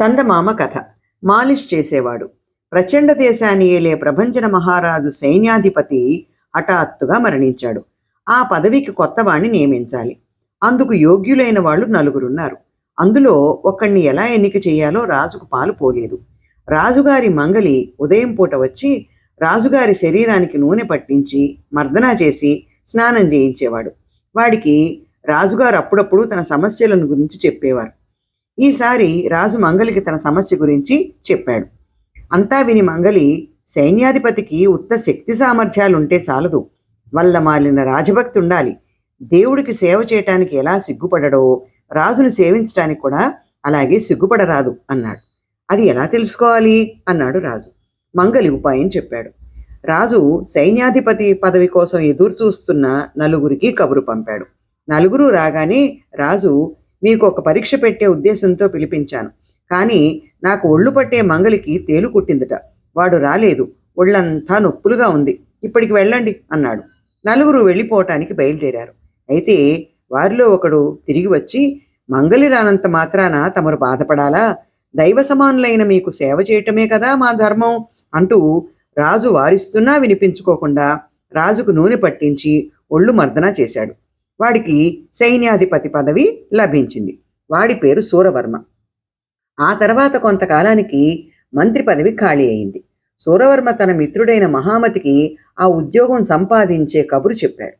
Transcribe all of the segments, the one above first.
చందమామ కథ. మాలిష్ చేసేవాడు. ప్రచండ దేశాన్ని ఏలే ప్రభంజన మహారాజు సైన్యాధిపతి హఠాత్తుగా మరణించాడు. ఆ పదవికి కొత్తవాణ్ణి నియమించాలి. అందుకు యోగ్యులైన వాళ్ళు నలుగురున్నారు. అందులో ఒకణ్ణి ఎలా ఎన్నిక చేయాలో రాజుకు పాలు పోలేదు. రాజుగారి మంగలి ఉదయం పూట వచ్చి రాజుగారి శరీరానికి నూనె పట్టించి మర్దనా చేసి స్నానం చేయించేవాడు. వాడికి రాజుగారు అప్పుడప్పుడు తన సమస్యలను గురించి చెప్పేవారు. ఈసారి రాజు మంగలికి తన సమస్య గురించి చెప్పాడు. అంతా విని మంగలి సైన్యాధిపతికి ఉత్త శక్తి సామర్థ్యాలుంటే చాలదు. వల్ల మాలిన రాజభక్తి ఉండాలి. దేవుడికి సేవ చేయటానికి ఎలా సిగ్గుపడడో రాజును సేవించటానికి కూడా అలాగే సిగ్గుపడరాదు అన్నాడు. అది ఎలా తెలుసుకోవాలి? అన్నాడు రాజు. మంగలి ఉపాయం చెప్పాడు. రాజు సైన్యాధిపతి పదవి కోసం ఎదురు చూస్తున్న నలుగురికి కబురు పంపాడు. నలుగురు రాగానే రాజు మీకు ఒక పరీక్ష పెట్టే ఉద్దేశంతో పిలిపించాను. కానీ నాకు ఒళ్ళు పట్టే మంగలికి తేలు కుట్టిందట. వాడు రాలేదు. ఒళ్ళంతా నొప్పులుగా ఉంది. ఇప్పటికి వెళ్ళండి అన్నాడు. నలుగురు వెళ్ళిపోవటానికి బయలుదేరారు. అయితే వారిలో ఒకడు తిరిగి వచ్చి మంగలి రానంత మాత్రాన తమరు బాధపడాలా? దైవ సమానులైన మీకు సేవ చేయటమే కదా మా ధర్మం అంటూ రాజు వారిస్తున్నా వినిపించుకోకుండా రాజుకు నూనె పట్టించి ఒళ్ళు మర్దన చేశాడు. వాడికి సైన్యాధిపతి పదవి లభించింది. వాడి పేరు సూరవర్మ. ఆ తర్వాత కొంతకాలానికి మంత్రి పదవి ఖాళీ అయింది. సూరవర్మ తన మిత్రుడైన మహామతికి ఆ ఉద్యోగం సంపాదించే కబురు చెప్పాడు.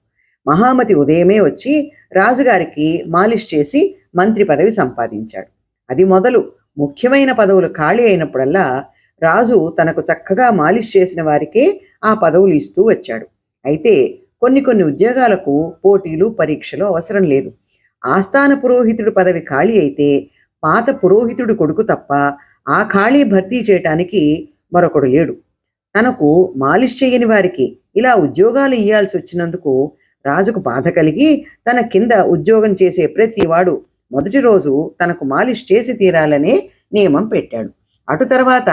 మహామతి ఉదయమే వచ్చి రాజుగారికి మాలిష్ చేసి మంత్రి పదవి సంపాదించాడు. అది మొదలు ముఖ్యమైన పదవులు ఖాళీ అయినప్పుడల్లా రాజు తనకు చక్కగా మాలిష్ చేసిన వారికే ఆ పదవులు ఇస్తూ వచ్చాడు. అయితే కొన్ని కొన్ని ఉద్యోగాలకు పోటీలు పరీక్షలు అవసరం లేదు. ఆస్థాన పురోహితుడు పదవి ఖాళీ అయితే పాత పురోహితుడు కొడుకు తప్ప ఆ ఖాళీ భర్తీ చేయటానికి మరొకడు లేడు. తనకు మాలిష్ చేయని వారికి ఇలా ఉద్యోగాలు ఇయ్యాల్సి వచ్చినందుకు రాజుకు బాధ కలిగి తన కింద ఉద్యోగం చేసే ప్రతివాడు మొదటి రోజు తనకు మాలిష్ చేసి తీరాలనే నియమం పెట్టాడు. అటు తర్వాత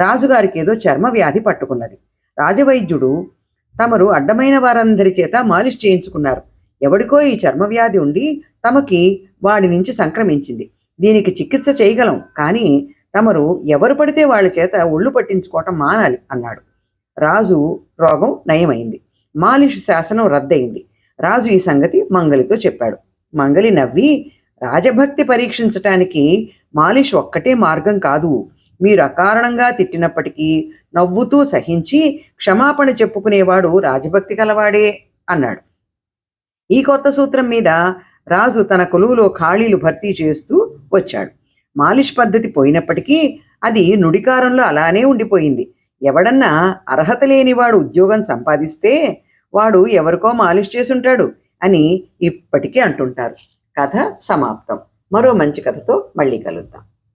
రాజుగారికి ఏదో చర్మ వ్యాధి పట్టుకున్నది. రాజవైద్యుడు తమరు అడ్డమైన వారందరి చేత మాలిష్ చేయించుకున్నారు. ఎవడికో ఈ చర్మ వ్యాధి ఉండి తమకి వాడి నుంచి సంక్రమించింది. దీనికి చికిత్స చేయగలం కానీ తమరు ఎవరు పడితే వాళ్ళ చేత ఒళ్ళు పట్టించుకోవటం మానాలి అన్నాడు. రాజు రోగం నయమైంది. మాలిష్ శాసనం రద్దయింది. రాజు ఈ సంగతి మంగలితో చెప్పాడు. మంగలి నవ్వి రాజభక్తి పరీక్షించటానికి మాలిష్ ఒక్కటే మార్గం కాదు. మీరు అకారణంగా తిట్టినప్పటికీ నవ్వుతూ సహించి క్షమాపణ చెప్పుకునేవాడు రాజభక్తి కలవాడే అన్నాడు. ఈ కొత్త సూత్రం మీద రాజు తన కొలువులో ఖాళీలు భర్తీ చేస్తూ వచ్చాడు. మాలిష్ పద్ధతి పోయినప్పటికీ అది నుడికారంలో అలానే ఉండిపోయింది. ఎవడన్నా అర్హత లేనివాడు ఉద్యోగం సంపాదిస్తే వాడు ఎవరికో మాలిష్ చేసుంటాడు అని ఇప్పటికీ అంటుంటారు. కథ సమాప్తం. మరో మంచి కథతో మళ్ళీ కలుద్దాం.